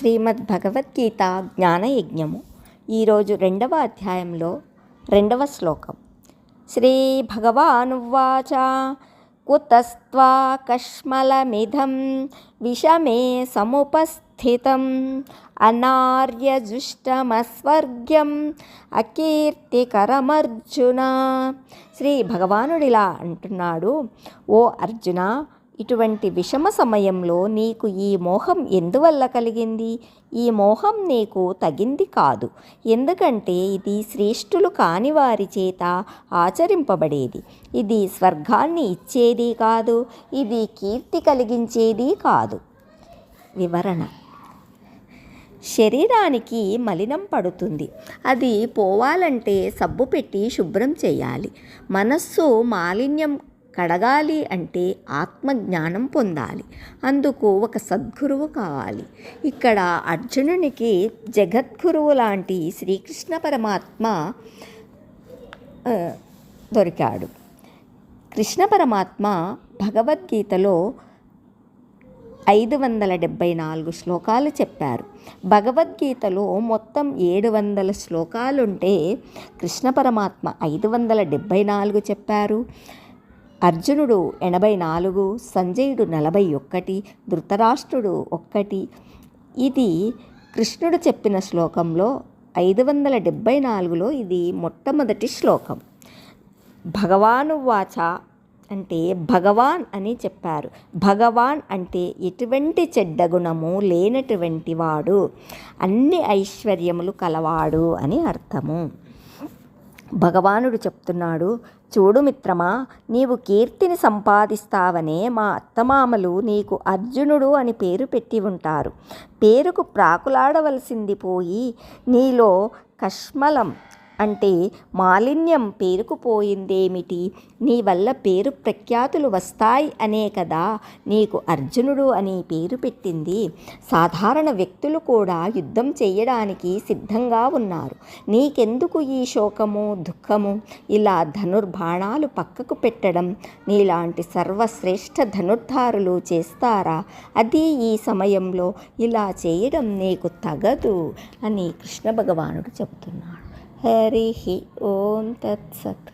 శ్రీమద్ భగవద్గీత జ్ఞానయజ్ఞము. ఈరోజు రెండవ అధ్యాయంలో రెండవ శ్లోకం. శ్రీ భగవానువాచ కుతస్త్వా కష్మలమిదం విషమే సముపస్థితం అనార్యజుష్టమస్వర్గ్యం అకీర్తికరమర్జున. శ్రీ భగవానుడిలా అంటున్నాడు ఓ అర్జున ఇటువంటి విషమ సమయంలో నీకు ఈ మోహం ఎందువల్ల కలిగింది? ఈ మోహం నీకు తగింది కాదు. ఎందుకంటే ఇది శ్రేష్ఠులు కాని వారి చేత ఆచరింపబడేది. ఇది స్వర్గాన్ని ఇచ్చేది కాదు. ఇది కీర్తి కలిగించేది కాదు. వివరణ. శరీరానికి మలినం పడుతుంది. అది పోవాలంటే సబ్బు పెట్టి శుభ్రం చేయాలి. మనస్సు మాలిన్యం కడగాలి అంటే ఆత్మజ్ఞానం పొందాలి. అందుకు ఒక సద్గురువు కావాలి. ఇక్కడ అర్జునునికి జగద్గురువు లాంటి శ్రీకృష్ణ పరమాత్మ దొరికాడు. కృష్ణ పరమాత్మ భగవద్గీతలో ఐదు వందల డెబ్భై నాలుగు శ్లోకాలు చెప్పారు. భగవద్గీతలో మొత్తం ఏడు వందల శ్లోకాలుంటే కృష్ణ పరమాత్మ ఐదు వందల డెబ్భై నాలుగు చెప్పారు. అర్జునుడు ఎనభై నాలుగు సంజయుడు నలభై ఒక్కటి ధృతరాష్ట్రుడు ఒక్కటి. ఇది కృష్ణుడు చెప్పిన శ్లోకంలో ఐదు వందల డెబ్భై నాలుగులో ఇది మొట్టమొదటి శ్లోకం. భగవాను వాచ అంటే భగవాన్ అని చెప్పారు. భగవాన్ అంటే ఎటువంటి చెడ్డ గుణము లేనటువంటి వాడు. అన్ని ఐశ్వర్యములు కలవాడు అని అర్థము. భగవానుడు చెప్తున్నాడు చూడు మిత్రమా నీవు కీర్తిని సంపాదిస్తావనే మా అత్తమామలు నీకు అర్జునుడు అని పేరు పెట్టి ఉంటారు. పేరుకు ప్రాకులాడవలసింది పోయి నీలో కష్మలం అంటే మాలిన్యం పేరుకుపోయిందేమిటి? నీ వల్ల పేరు ప్రఖ్యాతులు వస్తాయి అనే కదా నీకు అర్జునుడు అని పేరు పెట్టింది. సాధారణ వ్యక్తులు కూడా యుద్ధం చేయడానికి సిద్ధంగా ఉన్నారు. నీకెందుకు ఈ శోకము దుఃఖము? ఇలా ధనుర్బాణాలు పక్కకు పెట్టడం నీలాంటి సర్వశ్రేష్ఠ ధనుర్ధారులు చేస్తారా? అది ఈ సమయంలో ఇలా చేయడం నీకు తగదు అని కృష్ణ భగవానుడు చెప్తున్నాడు. हरिः ओं तत्सत्